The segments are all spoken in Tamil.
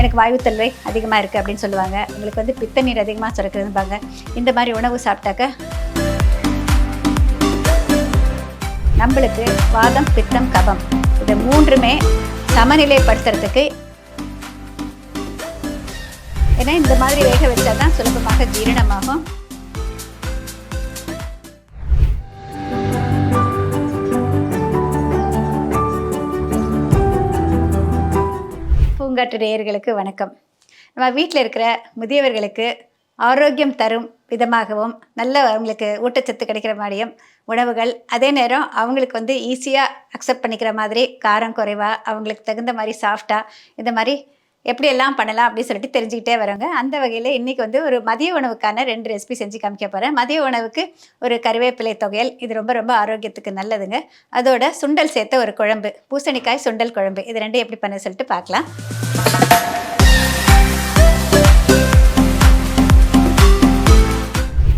எனக்கு வாயுத்தல்வை அதிகமாக இருக்குது அப்படின்னு சொல்லுவாங்க. உங்களுக்கு வந்து பித்த நீர் அதிகமாக சுரக்குதும்பாங்க இந்த மாதிரி உணவு சாப்பிட்டாக்க நம்மளுக்கு வாதம் பித்தம் கபம் இது மூன்றுமே சமநிலைப்படுத்துறதுக்கு ஏன்னா இந்த மாதிரி வேக வச்சா தான் சுலபமாக ஜீரணமாகும். பூங்காற்று நேயர்களுக்கு வணக்கம். நம்ம வீட்டில் இருக்கிற முதியவர்களுக்கு ஆரோக்கியம் தரும் விதமாகவும் நல்ல அவங்களுக்கு ஊட்டச்சத்து கிடைக்கிற மாதிரியும் உணவுகள் அதே நேரம் அவங்களுக்கு வந்து ஈஸியாக அக்செப்ட் பண்ணிக்கிற மாதிரி காரம் குறைவாக அவங்களுக்கு தகுந்த மாதிரி சாஃப்டாக இந்த மாதிரி எப்படியெல்லாம் பண்ணலாம் அப்படின்னு சொல்லிட்டு தெரிஞ்சுக்கிட்டே வராங்க அந்த வகையில் இன்றைக்கி வந்து ஒரு மதிய உணவுக்கான ரெண்டு ரெசிபி செஞ்சு காமிக்க போகிறேன் மதிய உணவுக்கு ஒரு கருவேப்பிலை தொகையல். இது ரொம்ப ரொம்ப ஆரோக்கியத்துக்கு நல்லதுங்க. அதோட சுண்டல் சேர்த்த ஒரு குழம்பு. பூசணிக்காய் சுண்டல் குழம்பு. இது ரெண்டும் எப்படி பண்ண சொல்லிட்டு பார்க்கலாம்.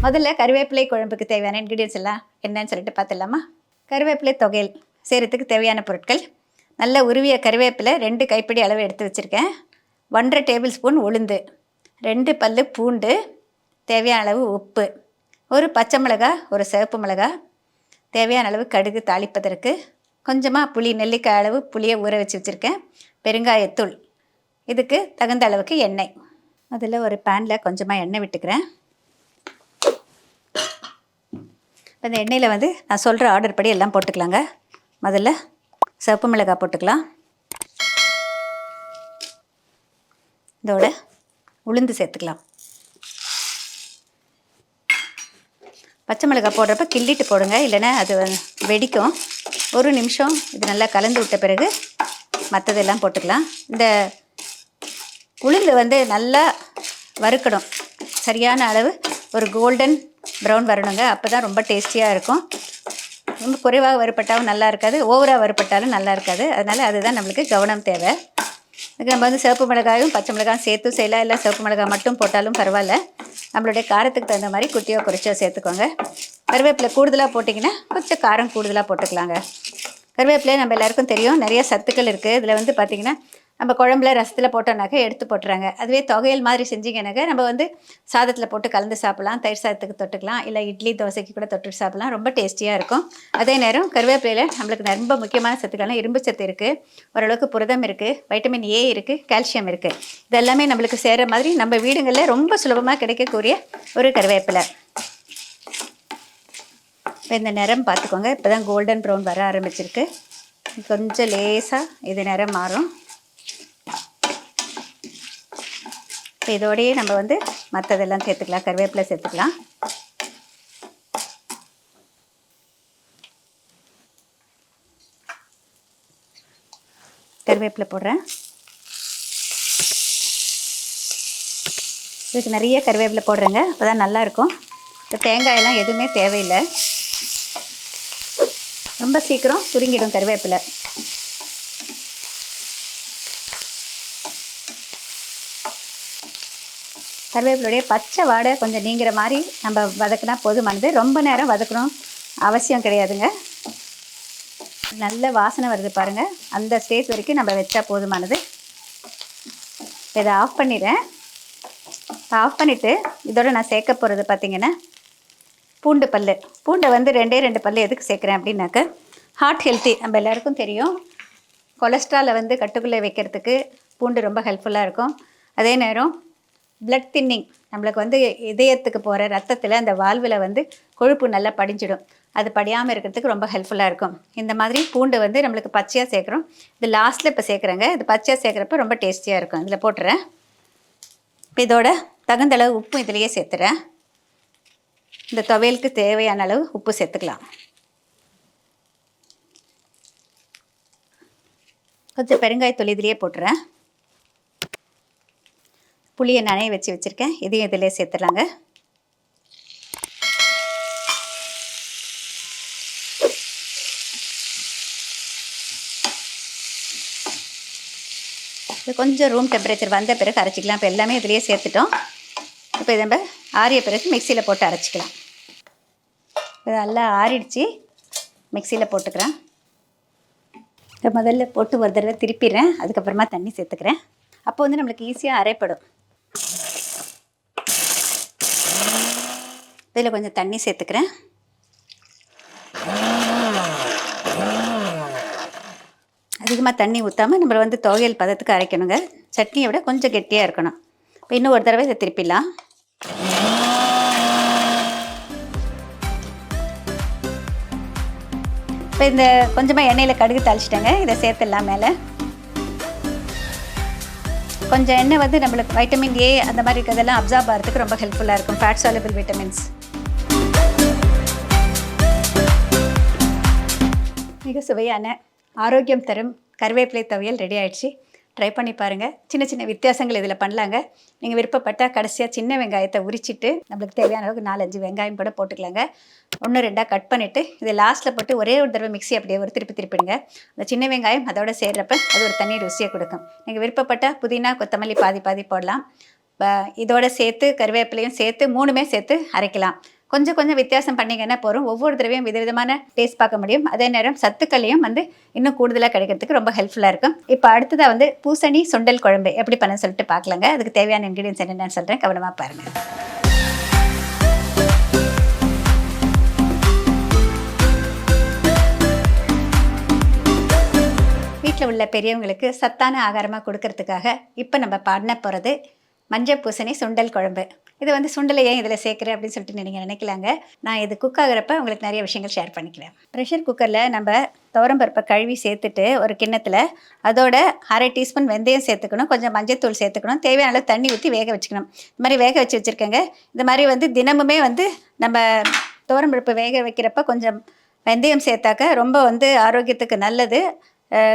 முதல்ல கருவேப்பிலை குழம்புக்கு தேவையான இன்க்ரீடியன்ஸ் எல்லாம் என்னன்னு சொல்லிட்டு பார்த்துடலாமா? கருவேப்பிலை தொகையல். செய்கிறதுக்கு தேவையான பொருட்கள். நல்ல உருவிய கருவேப்பிலை ரெண்டு கைப்பிடி அளவு எடுத்து வச்சுருக்கேன். ஒன்றரை டேபிள் ஸ்பூன் உளுந்து ரெண்டு பல் பூண்டு தேவையான அளவு உப்பு ஒரு பச்சை மிளகாய் ஒரு சிவப்பு மிளகா தேவையான அளவு கடுகு தாளிப்பதற்கு கொஞ்சமாக புளி நெல்லிக்காய் அளவு புளியை ஊற வச்சு வச்சுருக்கேன். பெருங்காயத்தூள் இதுக்கு தகுந்த அளவுக்கு எண்ணெய். அதில் ஒரு பேனில் கொஞ்சமாக எண்ணெய் விட்டுக்கிறேன். இப்போ இந்த எண்ணெயில் வந்து நான் சொல்கிற ஆர்டர் படி எல்லாம் போட்டுக்கலாங்க. முதல்ல சிவப்பு மிளகாய் போட்டுக்கலாம். இதோட உளுந்து சேர்த்துக்கலாம். பச்சை மிளகாய் போடுறப்ப கிள்ளிட்டு போடுங்க. இல்லைன்னா அது வெடிக்கும். ஒரு நிமிஷம் இது நல்லா கலந்து விட்ட பிறகு மற்றதெல்லாம் போட்டுக்கலாம். இந்த உளுந்து வந்து நல்லா வறுக்கணும். சரியான அளவு ஒரு கோல்டன் ப்ரௌன் வரணுங்க. அப்போ தான் ரொம்ப டேஸ்டியாக இருக்கும். ரொம்ப குறைவாக வறுப்பட்டாலும் நல்லா இருக்காது. ஓவராக வறுப்பட்டாலும் நல்லா இருக்காது. அதனால் அதுதான் நம்மளுக்கு கவனம் தேவை. அதுக்கு நம்ம வந்து சிவப்பு மிளகாயும் பச்சை மிளகாயும் சேர்த்து செய்யலாம். இல்லை சிவப்பு மிளகாய் மட்டும் போட்டாலும் பரவாயில்ல. நம்மளுடைய காரத்துக்கு தகுந்த மாதிரி குட்டியோ குறைச்சோ சேர்த்துக்கோங்க. கருவேப்பிலை கூடுதலாக போட்டிங்கன்னா கொஞ்சம் காரம் கூடுதலாக போட்டுக்கலாங்க. கருவேப்பிலை நம்ம எல்லாருக்கும் தெரியும். நிறைய சத்துக்கள் இருக்குது இதில் வந்து பார்த்திங்கன்னா நம்ம குழம்புல ரசத்தில் போட்டோம்னாக்க எடுத்து போட்டுறாங்க. அதுவே தொகையல் மாதிரி செஞ்சிங்கனாக்க நம்ம வந்து சாதத்தில் போட்டு கலந்து சாப்பிட்லாம் தயிர் சாதத்துக்கு தொட்டுக்கலாம் இல்லை இட்லி தோசைக்கு கூட தொட்டு சாப்பிட்லாம். ரொம்ப டேஸ்டியாக இருக்கும். அதே நேரம் கருவேப்பிலையில் நம்மளுக்கு ரொம்ப முக்கியமான சத்துக்கள்லாம் இரும்பு சத்து இருக்குது ஓரளவுக்கு புரதம் இருக்குது வைட்டமின் ஏ இருக்குது கால்சியம் இருக்குது இதெல்லாமே நம்மளுக்கு சேர்கிற மாதிரி நம்ம வீடுங்களில் ரொம்ப சுலபமாக கிடைக்கக்கூடிய ஒரு கருவேப்பிலை. இப்போ இந்த நிறம் பார்த்துக்கோங்க. இப்போ தான் கோல்டன் ப்ரௌன் வர ஆரம்பிச்சிருக்கு. கொஞ்சம் லேசாக இது நிறம் மாறும். இப்போ இதோடையே நம்ம வந்து மற்றதெல்லாம் சேர்த்துக்கலாம். கருவேப்பிலை சேர்த்துக்கலாம். கருவேப்பிலை போடுறேன். இதுக்கு நிறைய கருவேப்பிலை போடுறேங்க. அப்போ தான் நல்லாயிருக்கும். இப்போ தேங்காயெல்லாம் எதுவுமே தேவையில்லை. ரொம்ப சீக்கிரம் சுருங்கிடும் கருவேப்பிலை. கருவேப்பிலுடைய பச்சை வாடை கொஞ்சம் நீங்கிற மாதிரி நம்ம வதக்கினா போதுமானது. ரொம்ப நேரம் வதக்கணும் அவசியம் கிடையாதுங்க. நல்ல வாசனை வருது பாருங்கள் அந்த ஸ்டேஜ் வரைக்கும் நம்ம வச்சா போதுமானது. இதை ஆஃப் பண்ணிடுறேன். ஆஃப் பண்ணிவிட்டு இதோட நான் சேர்க்க போகிறது பார்த்தீங்கன்னா பூண்டு பல் பூண்டை வந்து ரெண்டே ரெண்டு பல் எதுக்கு சேர்க்குறேன் அப்படின்னாக்க ஹார்ட் ஹெல்த்தி நம்ம எல்லாருக்கும் தெரியும். கொலஸ்ட்ராலை வந்து கட்டுக்குள்ளே வைக்கிறதுக்கு பூண்டு ரொம்ப ஹெல்ப்ஃபுல்லாக இருக்கும். அதே நேரம் பிளட் தின்னிங் நம்மளுக்கு வந்து இதயத்துக்கு போகிற ரத்தத்தில் அந்த வால்வில் வந்து கொழுப்பு நல்லா படிஞ்சிடும். அது படியாமல் இருக்கிறதுக்கு ரொம்ப ஹெல்ப்ஃபுல்லாக இருக்கும். இந்த மாதிரி பூண்டு வந்து நம்மளுக்கு பச்சையாக சேர்க்குறோம். இது லாஸ்ட்டில் இப்போ சேர்க்குறேங்க. இது பச்சையாக சேர்க்குறப்ப ரொம்ப டேஸ்டியாக இருக்கும். இதில் போட்டுறேன். இப்போ இதோட தகுந்த அளவு உப்பு இதிலையே சேர்த்துறேன். இந்த துவையலுக்கு தேவையான அளவு உப்பு சேர்த்துக்கலாம். கொஞ்சம் பெருங்காயத்தூள் இதுலேயே போட்டுறேன். புளியை நனைய வச்சு வச்சுருக்கேன். இதையும் இதிலே சேர்த்துலாங்க இது கொஞ்சம் ரூம் டெம்பரேச்சர் வந்த பிறகு அரைச்சிக்கலாம். இப்போ எல்லாமே இதுலேயே சேர்த்துட்டோம். இப்போ இதை நம்ம ஆறிய பிறகு மிக்சியில் போட்டு அரைச்சிக்கலாம். இது நல்லா ஆறிடுச்சு. மிக்சியில் போட்டுக்கிறேன். இப்போ முதல்ல போட்டு ஒரு தடவை திருப்பிடுறேன். அதுக்கப்புறமா தண்ணி சேர்த்துக்கிறேன். அப்போ வந்து நம்மளுக்கு ஈஸியாக அரைப்படும். இதில் கொஞ்சம் தண்ணி சேர்த்துக்கிறேன். அதிகமாக தண்ணி ஊற்றாமல் நம்ம வந்து துவையல் பதத்துக்கு அரைக்கணுங்க. சட்னியை விட கொஞ்சம் கெட்டியாக இருக்கணும். இப்போ இன்னும் ஒரு தடவை இதை திருப்பிடலாம். இப்போ இந்த கொஞ்சமாக எண்ணெயில் கடுகு தாளிச்சிட்டேங்க. இதை சேர்த்துடலாம் மேலே. கொஞ்சம் எண்ணெய் வந்து நம்மளுக்கு வைட்டமின் ஏ அந்த மாதிரி இருக்கிறதெல்லாம் அப்சார்ப் ஆகிறதுக்கு ரொம்ப ஹெல்ப்ஃபுல்லாக இருக்கும். ஃபேட் சாலபிள் விட்டமின்ஸ் மிக சுவையான ஆரோக்கியம் தரும் கருவேப்பிலை துவையல் ரெடி ஆயிடுச்சு. ட்ரை பண்ணி பாருங்கள் சின்ன சின்ன வித்தியாசங்கள் இதில் பண்ணலாங்க. நீங்கள் விருப்பப்பட்டால் கடைசியாக சின்ன வெங்காயத்தை உரிச்சிட்டு நம்மளுக்கு தேவையான அளவுக்கு நாலஞ்சு வெங்காயம் கூட போட்டுக்கலாங்க. ஒன்று ரெண்டாக கட் பண்ணிவிட்டு இதை லாஸ்ட்டில் போட்டு ஒரே ஒரு தடவை மிக்ஸி அப்படியே ஒரு திருப்பி திருப்பிடுங்க. அந்த சின்ன வெங்காயம் அதோட சேர்றப்ப அது ஒரு தண்ணி ருசியை கொடுக்கும். நீங்கள் விருப்பப்பட்டால் புதினா கொத்தமல்லி பாதி பாதி போடலாம். இதோட சேர்த்து கருவேப்பிலையும் சேர்த்து மூணுமே சேர்த்து அரைக்கலாம். கொஞ்சம் கொஞ்சம் வித்தியாசம் பண்ணிங்கன்னா போகிறோம் ஒவ்வொரு தடவையும் விதவிதமான டேஸ்ட் பார்க்க முடியும். அதே நேரம் சத்துக்களையும் வந்து இன்னும் கூடுதலாக கிடைக்கிறதுக்கு ரொம்ப ஹெல்ப்ஃபுல்லாக இருக்கும். இப்போ அடுத்ததாக வந்து பூசணி சுண்டல் குழம்பு எப்படி பண்ண சொல்லிட்டு பார்க்கலாங்க. அதுக்கு தேவையான இன்க்ரீடியன்ஸ் என்னென்னு சொல்கிறேன் கவனமாக பாருங்கள் வீட்டில் உள்ள பெரியவங்களுக்கு சத்தான ஆகாரமாக கொடுக்கறதுக்காக இப்போ நம்ம பண்ண போகிறது மஞ்சள் பூசணி சுண்டல் குழம்பு. இது வந்து சுண்டலை ஏன் இதில் சேர்க்குறேன் அப்படின்னு சொல்லிட்டு நீங்கள் நினைக்கலாங்க. நான் இது குக் ஆகுறப்ப உங்களுக்கு நிறைய விஷயங்கள் ஷேர் பண்ணிக்கிறேன். ப்ரெஷர் குக்கரில் நம்ம துவரம்பருப்பை கழுவி சேர்த்துட்டு ஒரு கிண்ணத்தில் அதோட அரை டீஸ்பூன் வெந்தயம் சேர்த்துக்கணும். கொஞ்சம் மஞ்சத்தூள் சேர்த்துக்கணும். தேவையான அளவு தண்ணி ஊற்றி வேக வச்சுக்கணும். இந்த மாதிரி வேக வச்சு வச்சுருக்கேங்க. இந்த மாதிரி வந்து தினமுமே வந்து நம்ம துவரம்பருப்பு வேக வைக்கிறப்ப கொஞ்சம் வெந்தயம் சேர்த்தாக்க ரொம்ப வந்து ஆரோக்கியத்துக்கு நல்லது.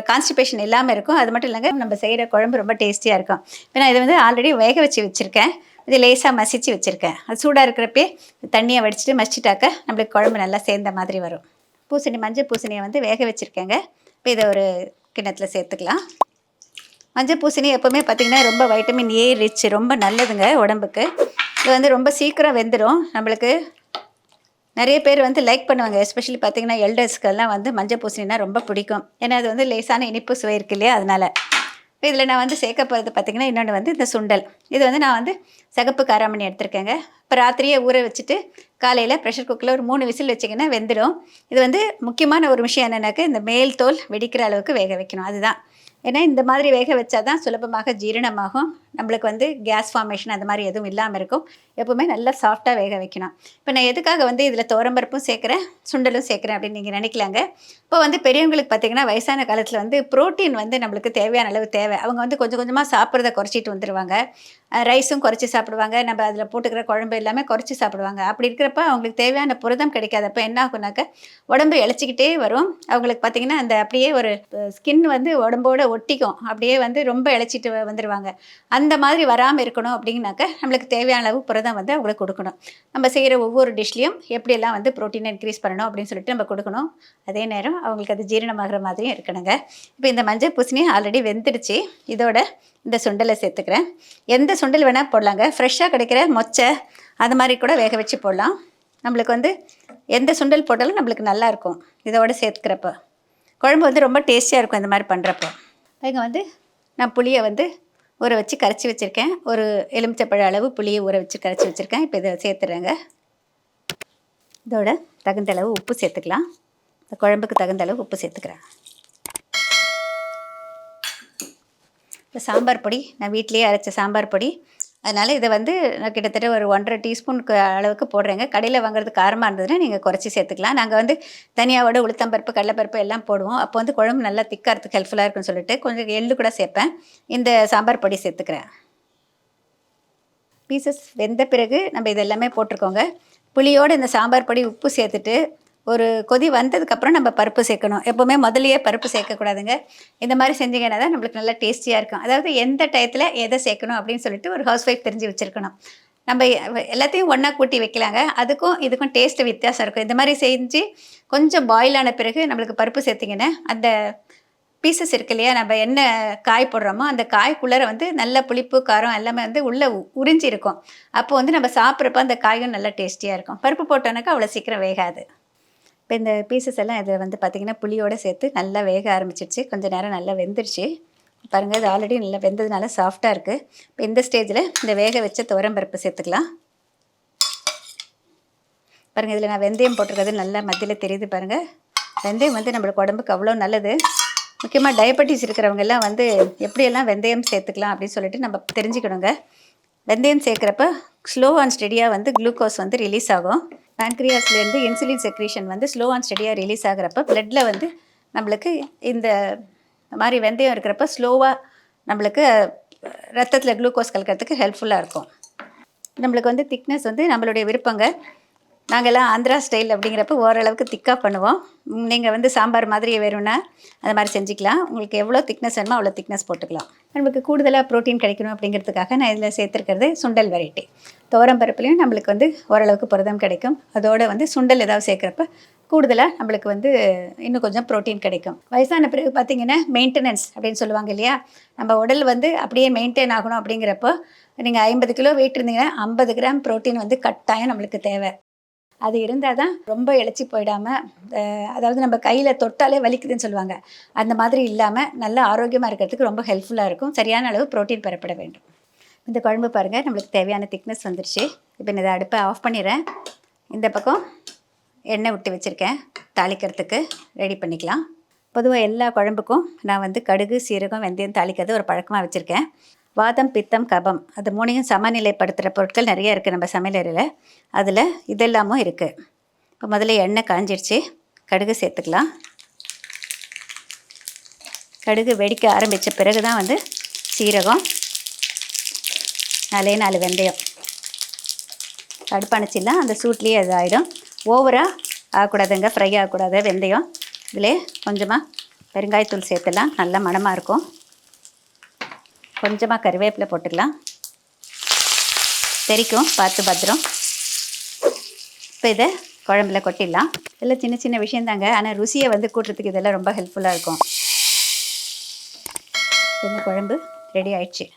கான்ஸ்டிபேஷன் இல்லாமல் இருக்கும். அது மட்டும் இல்லைங்க நம்ம செய்கிற குழம்பு ரொம்ப டேஸ்டியாக இருக்கும். இப்போ நான் இதை வந்து ஆல்ரெடி வேக வச்சு வச்சுருக்கேன். இது லேசாக மசிச்சு வச்சுருக்கேன். அது சூடாக இருக்கிறப்பே தண்ணியை வடிச்சிட்டு மசிச்சிட்டாக்க நம்மளுக்கு குழம்பு நல்லா சேர்ந்த மாதிரி வரும். பூசணி மஞ்சள் பூசணியை வந்து வேக வச்சுருக்கேங்க. இப்போ இதை ஒரு கிண்ணத்தில் சேர்த்துக்கலாம். மஞ்சள் பூசணி எப்போவுமே பார்த்திங்கன்னா ரொம்ப வைட்டமின் ஏ ரிச் ரொம்ப நல்லதுங்க உடம்புக்கு. இது வந்து ரொம்ப சீக்கிரம் வெந்துடும் நம்மளுக்கு நிறைய பேர் வந்து லைக் பண்ணுவாங்க. எஸ்பெஷலி பார்த்திங்கன்னா எல்டர்ஸ்க்கெல்லாம் வந்து மஞ்சள் பூசணினா ரொம்ப பிடிக்கும். ஏன்னா அது வந்து லேசான இனிப்பு சுவை இருக்கு இல்லையா? அதனால். இப்போ இதில் நான் வந்து சேர்க்க போகிறது பார்த்தீங்கன்னா இன்னொன்று வந்து இந்த சுண்டல். இது வந்து நான் வந்து சிகப்பு காராமணி எடுத்திருக்கேங்க. இப்போ ராத்திரியே ஊற வச்சுட்டு காலையில் ப்ரெஷர் குக்கரில் ஒரு மூணு விசில் வச்சிங்கன்னா வெந்துடும். இது வந்து முக்கியமான ஒரு விஷயம் என்னென்னாக்க இந்த மேல் தோல் வெடிக்கிற அளவுக்கு வேக வைக்கணும். அதுதான். ஏன்னா இந்த மாதிரி வேக வச்சா தான் சுலபமாக ஜீரணமாகும். நம்மளுக்கு வந்து கேஸ் ஃபார்மேஷன் அந்த மாதிரி எதுவும் இல்லாமல் இருக்கும். எப்போவுமே நல்லா சாஃப்டாக வேக வைக்கணும். இப்போ நான் எதுக்காக வந்து இதில் துவரம்பருப்பும் சேர்க்குறேன் சுண்டலும் சேர்க்குறேன் அப்படின்னு நீங்கள் நினைக்கலாங்க. இப்போ வந்து பெரியவங்களுக்கு பார்த்தீங்கன்னா வயசான காலத்தில் வந்து புரோட்டீன் வந்து நம்மளுக்கு தேவையான அளவு தேவை. அவங்க வந்து கொஞ்சம் கொஞ்சமாக சாப்பிட்றத குறைச்சிட்டு வந்துடுவாங்க ரைஸும் குறைச்சி சாப்பிடுவாங்க. நம்ம அதில் போட்டுக்கிற குழம்பு எல்லாமே குறைச்சி சாப்பிடுவாங்க. அப்படி இருக்கிறப்ப அவங்களுக்கு தேவையான புரதம் கிடைக்காதப்ப என்ன ஆகுனாக்க உடம்பு இழைச்சிக்கிட்டே வரும். அவங்களுக்கு பார்த்திங்கன்னா அந்த அப்படியே ஒரு ஸ்கின் வந்து உடம்போட ஒட்டிக்கும். அப்படியே வந்து ரொம்ப இழைச்சிட்டு வந்துடுவாங்க அந்த மாதிரி வராமல் இருக்கணும் அப்படின்னாக்க நம்மளுக்கு தேவையான அளவு புரதம் வந்து அவங்களுக்கு கொடுக்கணும். நம்ம செய்கிற ஒவ்வொரு டிஷ்லேயும் எப்படியெல்லாம் வந்து ப்ரோட்டீனை இன்க்ரீஸ் பண்ணணும் அப்படின்னு சொல்லிட்டு நம்ம கொடுக்கணும். அதே நேரம் அவங்களுக்கு அது ஜீரணமாகிற மாதிரியும் இருக்கணுங்க. இப்போ இந்த மஞ்சள் பூசணி ஆல்ரெடி வெந்துடுச்சு. இதோட இந்த சுண்டலை சேர்த்துக்கிறேன். எந்த சுண்டல் வேணால் போடலாங்க. ஃப்ரெஷ்ஷாக கிடைக்கிற மொச்சை அது மாதிரி கூட வேக வச்சு போடலாம். நம்மளுக்கு வந்து எந்த சுண்டல் போட்டாலும் நம்மளுக்கு நல்லாயிருக்கும் இதோட சேர்த்துக்கிறப்போ. குழம்பு வந்து ரொம்ப டேஸ்டியாக இருக்கும் இந்த மாதிரி பண்ணுறப்போ இங்கே வந்து நான் புளியை வந்து ஊற வச்சு கரைச்சி வச்சுருக்கேன். ஒரு எலுமிச்சப்பழ அளவு புளியை ஊற வச்சு கரைச்சி வச்சுருக்கேன். இப்போ இதை சேர்த்துறேங்க. இதோட தகுந்த அளவு உப்பு சேர்த்துக்கலாம். இந்த குழம்புக்கு தகுந்த அளவு உப்பு சேர்த்துக்கிறேன். இந்த சாம்பார் பொடி நான் வீட்டிலேயே அரைச்ச சாம்பார் பொடி அதனால் இதை வந்து நான் கிட்டத்தட்ட ஒரு ஒன்றரை டீஸ்பூனுக்கு அளவுக்கு போடுறேங்க. கடையில் வாங்குறது காரமாக இருந்ததுன்னா நீங்கள் குறைச்சி சேர்த்துக்கலாம். நாங்கள் வந்து தனியாவோட உளுத்தம்பருப்பு கடலைப்பருப்பு எல்லாம் போடுவோம். அப்போ வந்து குழம்பு நல்லா திக்காகிறதுக்கு ஹெல்ப்ஃபுல்லாக இருக்குன்னு சொல்லிட்டு கொஞ்சம் எள்ளு கூட சேர்ப்பேன். இந்த சாம்பார் பொடி சேர்த்துக்கிறேன். பீசஸ் வெந்த பிறகு நம்ம இதெல்லாமே போட்டிருக்கோங்க. புளியோடு இந்த சாம்பார் பொடி உப்பு சேர்த்துட்டு ஒரு கொதி வந்ததுக்கப்புறம் நம்ம பருப்பு சேர்க்கணும். எப்போவுமே முதலையே பருப்பு சேர்க்கக்கூடாதுங்க. இந்த மாதிரி செஞ்சீங்கன்னா தான் நம்மளுக்கு நல்லா டேஸ்டியாக இருக்கும். அதாவது எந்த டயத்தில் எதை சேர்க்கணும் அப்படின்னு சொல்லிட்டு ஒரு ஹவுஸ் ஒய்ஃப் தெரிஞ்சு வச்சுருக்கணும். நம்ம எல்லாத்தையும் ஒன்றா கூட்டி வைக்கலாங்க. அதுக்கும் இதுக்கும் டேஸ்ட் வித்தியாசம் இருக்கும். இந்த மாதிரி செஞ்சு கொஞ்சம் பாயில் ஆன பிறகு நம்மளுக்கு பருப்பு சேர்த்திங்கன்னா அந்த பீசஸ் இருக்கு இல்லையா நம்ம என்ன காய் போடுறோமோ அந்த காய்க்குள்ளார வந்து நல்ல புளிப்பு காரம் எல்லாமே வந்து உள்ளே உறிஞ்சி இருக்கும். அப்போ வந்து நம்ம சாப்பிட்றப்ப அந்த காயும் நல்லா டேஸ்டியாக இருக்கும். பருப்பு போட்டோன்னாக்கா அவ்வளோ சீக்கிரம் வேகாது. இப்போ இந்த பீசஸ் எல்லாம் இதில் வந்து பார்த்திங்கன்னா புளியோடு சேர்த்து நல்லா வேக ஆரம்பிச்சிருச்சு கொஞ்சம் நேரம் நல்லா வெந்துருச்சு. பாருங்கள் இது ஆல்ரெடி நல்லா வெந்ததுனால சாஃப்டாக இருக்குது இப்போ இந்த ஸ்டேஜில் இந்த வேக வச்ச துவரம்பருப்பு சேர்த்துக்கலாம். பாருங்கள் இதில் நான் வெந்தயம் போட்டிருக்கிறது நல்லா மத்தியில் தெரியுது பாருங்கள் வெந்தயம் வந்து நம்மளுக்கு உடம்புக்கு அவ்வளோ நல்லது. முக்கியமாக டயபெட்டிஸ் இருக்கிறவங்க எல்லாம் வந்து எப்படியெல்லாம் வெந்தயம் சேர்த்துக்கலாம் அப்படின்னு சொல்லிட்டு நம்ம தெரிஞ்சுக்கணுங்க. வெந்தயம் சேர்க்குறப்ப ஸ்லோ அண்ட் ஸ்டெடியாக வந்து குளுக்கோஸ் வந்து ரிலீஸ் ஆகும். பேங்க்ரியாஸ்லேருந்து இன்சுலின் செக்ரீஷன் வந்து ஸ்லோ அண்ட் ஸ்டெடியாக ரிலீஸ் ஆகிறப்ப பிளட்டில் வந்து நம்மளுக்கு இந்த மாதிரி வெந்தயம் இருக்கிறப்ப ஸ்லோவாக நம்மளுக்கு ரத்தத்தில் குளுக்கோஸ் கலக்கிறதுக்கு ஹெல்ப்ஃபுல்லாக இருக்கும். நம்மளுக்கு வந்து திக்னஸ் வந்து நம்மளுடைய விருப்பங்க. நாங்கள்லாம் ஆந்திரா ஸ்டைல் அப்படிங்கிறப்ப ஓரளவுக்கு திக்காக பண்ணுவோம். நீங்கள் வந்து சாம்பார் மாதிரி வேணும்னா அது மாதிரி செஞ்சுக்கலாம். உங்களுக்கு எவ்வளோ திக்னஸ் வேணுமோ அவ்வளோ திக்னஸ் போட்டுக்கலாம். நம்மளுக்கு கூடுதலாக ப்ரோட்டீன் கிடைக்கணும் அப்படிங்கிறதுக்காக நான் இதில் சேர்த்துருக்கிறது சுண்டல் வெரைட்டி துவரம் பருப்புலையும் நம்மளுக்கு வந்து ஓரளவுக்கு புரதம் கிடைக்கும். அதோட வந்து சுண்டல் ஏதாவது சேர்க்குறப்ப கூடுதலாக நம்மளுக்கு வந்து இன்னும் கொஞ்சம் ப்ரோட்டீன் கிடைக்கும். வயசான பிறகு பார்த்தீங்கன்னா மெயின்டெனன்ஸ் அப்படின்னு சொல்லுவாங்க இல்லையா? நம்ம உடல் வந்து அப்படியே மெயின்டைன் ஆகணும் அப்படிங்கிறப்போ நீங்கள் ஐம்பது கிலோ வெயிட் இருந்தீங்கன்னா ஐம்பது கிராம் ப்ரோட்டீன் வந்து கட்டாயம் நம்மளுக்கு தேவை. அது இருந்தால் தான் ரொம்ப இழைச்சி போயிடாமல் அதாவது நம்ம கையில் தொட்டாலே வலிக்குதுன்னு சொல்லுவாங்க. அந்த மாதிரி இல்லாமல் நல்ல ஆரோக்கியமாக இருக்கிறதுக்கு ரொம்ப ஹெல்ப்ஃபுல்லாக இருக்கும். சரியான அளவு ப்ரோட்டீன் பெறப்பட வேண்டும். இந்த குழம்பு பாருங்கள் நம்மளுக்கு தேவையான திக்னஸ் வந்துருச்சு. இப்போ நான் இதை அடுப்பை ஆஃப் பண்ணிடுறேன். இந்த பக்கம் எண்ணெய் விட்டு வச்சுருக்கேன். தாளிக்கிறதுக்கு ரெடி பண்ணிக்கலாம். பொதுவாக எல்லா குழம்புக்கும் நான் வந்து கடுகு சீரகம் வெந்தயம் தாளிக்கிறது ஒரு பழக்கமாக வச்சுருக்கேன். வாதம் பித்தம் கபம் அது மூணையும் சமநிலைப்படுத்துகிற பொருட்கள் நிறைய இருக்குது நம்ம சமையலறையில். அதில் இதெல்லாமும் இருக்குது இப்போ முதல்ல எண்ணெய் காஞ்சிடுச்சு கடுகு சேர்த்துக்கலாம். கடுகு வெடிக்க ஆரம்பித்த பிறகு தான் வந்து சீரகம் நாலே நாலு வெந்தயம். அடுப்பணைச்சிடலாம் அந்த சூட்லேயே அது ஆகிடும் ஓவராக ஆகக்கூடாதுங்க ஃப்ரை ஆகக்கூடாது வெந்தயம். இதிலே கொஞ்சமாக பெருங்காயத்தூள் சேர்த்துலாம் நல்ல மணமாக இருக்கும். கொஞ்சமாக கருவேப்பிலை போட்டுக்கலாம். தெரிக்கும் பார்த்து பத்திரம். இப்போ இதை குழம்புல கொட்டிடலாம். இதெல்லாம் சின்ன சின்ன விஷயந்தாங்க. ஆனால் ருசியை வந்து கூட்டுறதுக்கு இதெல்லாம் ரொம்ப ஹெல்ப்ஃபுல்லாக இருக்கும். இந்த குழம்பு? ரெடி ஆயிடுச்சு.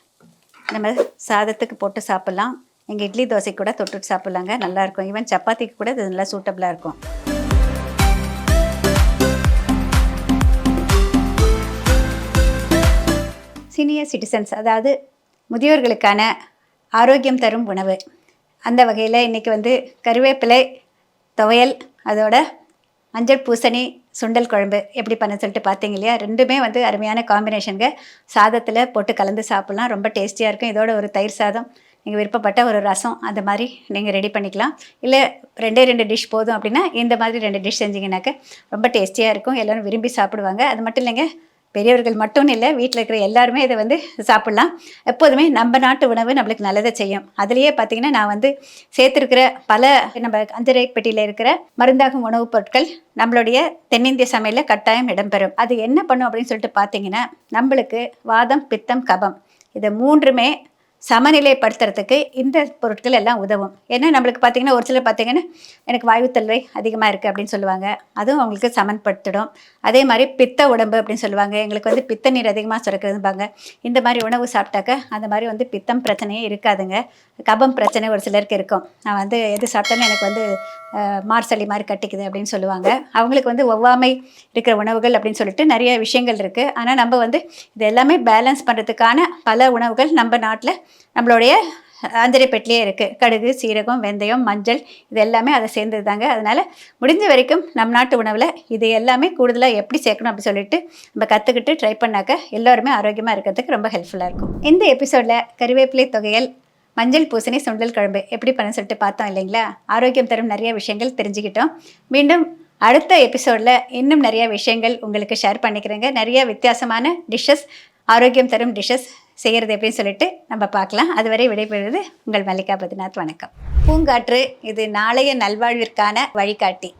நம்ம சாதத்துக்கு போட்டு சாப்பிட்லாம். எங்கள் இட்லி தோசை கூட தொட்டுட்டு சாப்பிட்லாங்க. நல்லாயிருக்கும் ஈவன் சப்பாத்திக்கு கூட இது நல்லா சூட்டபுளாக இருக்கும். சீனியர் சிட்டிசன்ஸ் அதாவது முதியோர்களுக்கான ஆரோக்கியம் தரும் உணவு. அந்த வகையில் இன்றைக்கி வந்து கருவேப்பிலை துவையல் அதோட மஞ்சள் பூசணி சுண்டல் குழம்பு எப்படி பண்ண சொல்லிட்டு பார்த்தீங்க இல்லையா? ரெண்டுமே வந்து அருமையான காம்பினேஷனுங்க சாதத்தில் போட்டு கலந்து சாப்பிட்லாம். ரொம்ப டேஸ்டியாக இருக்கும். இதோட ஒரு தயிர் சாதம் நீங்கள் விருப்பப்பட்ட ஒரு ரசம் அந்த மாதிரி நீங்கள் ரெடி பண்ணிக்கலாம். இல்லை ரெண்டே ரெண்டு டிஷ் போதும் அப்படின்னா இந்த மாதிரி ரெண்டு டிஷ் செஞ்சிங்கனாக்க ரொம்ப டேஸ்டியாக இருக்கும். எல்லோரும் விரும்பி சாப்பிடுவாங்க. அது மட்டும் இல்லைங்க பெரியவர்கள் மட்டும்னு இல்லை வீட்டில் இருக்கிற எல்லாருமே இதை வந்து சாப்பிட்லாம். எப்போதுமே நம்ம நாட்டு உணவு நம்மளுக்கு நல்லதை செய்யும். அதுலேயே பார்த்தீங்கன்னா நான் வந்து சேர்த்துருக்கிற பல நம்ம அஞ்சரைப்பட்டியில் இருக்கிற மருந்தாகும் உணவுப் பொருட்கள் நம்மளுடைய தென்னிந்திய சமையலில் கட்டாயம் இடம்பெறும். அது என்ன பண்ணும் அப்படின்னு சொல்லிட்டு பார்த்தீங்கன்னா நம்மளுக்கு வாதம் பித்தம் கபம். இதை மூன்றுமே சமநிலைப்படுத்துறதுக்கு இந்த பொருட்கள் எல்லாம் உதவும். ஏன்னா நம்மளுக்கு பார்த்திங்கன்னா ஒரு சிலர் பார்த்திங்கன்னா எனக்கு வாயுத்தல்வை அதிகமாக இருக்குது அப்படின்னு சொல்லுவாங்க. அதுவும் அவங்களுக்கு சமன்படுத்திடும். அதே மாதிரி பித்த உடம்பு அப்படின்னு சொல்லுவாங்க. எங்களுக்கு வந்து பித்த நீர் அதிகமாக சுரக்குதும்பாங்க. இந்த மாதிரி உணவு சாப்பிட்டாக்க அந்த மாதிரி வந்து பித்தம் பிரச்சனையே இருக்காதுங்க. கபம் பிரச்சனை ஒரு சிலருக்கு இருக்கும். நான் வந்து எது சாப்பிட்டாலும் எனக்கு வந்து மார்சலி மாதிரி கட்டிக்குது அப்படின்னு சொல்லுவாங்க. அவங்களுக்கு வந்து ஒவ்வாமை இருக்கிற உணவுகள் அப்படின்னு சொல்லிட்டு நிறைய விஷயங்கள் இருக்குது ஆனால் நம்ம வந்து இது எல்லாமே பேலன்ஸ் பண்ணுறதுக்கான பல உணவுகள் நம்ம நாட்டில் நம்மளுடைய பெட்டிலே இருக்குது கடுகு சீரகம் வெந்தயம் மஞ்சள் இது எல்லாமே அதை சேர்ந்தது தாங்க அதனால் முடிஞ்ச வரைக்கும் நம் நாட்டு உணவில் இது எல்லாமே கூடுதலாக எப்படி சேர்க்கணும் அப்படி சொல்லிட்டு நம்ம கற்றுக்கிட்டு ட்ரை பண்ணாக்க எல்லோருமே ஆரோக்கியமாக இருக்கிறதுக்கு ரொம்ப ஹெல்ப்ஃபுல்லாக இருக்கும். இந்த எபிசோடில் கருவேப்பிலை தொகையல் மஞ்சள் பூசணி சுண்டல் குழம்பு எப்படி பண்ண சொல்லிட்டு பார்த்தோம் இல்லைங்களா? ஆரோக்கியம் தரும் நிறைய விஷயங்கள் தெரிஞ்சுக்கிட்டோம். மீண்டும் அடுத்த எபிசோடில் இன்னும் நிறைய விஷயங்கள் உங்களுக்கு ஷேர் பண்ணிக்கிறேங்க. நிறைய வித்தியாசமான டிஷ்ஷஸ் ஆரோக்கியம் தரும் டிஷ்ஷஸ் செய்கிறது எப்படின்னு சொல்லிட்டு நம்ம பார்க்கலாம். அதுவரை விடைபெறுவது உங்கள் மல்லிகா பத்ரிநாத் வணக்கம். பூங்காற்று இது நாளைய நல்வாழ்விற்கான வழிகாட்டி.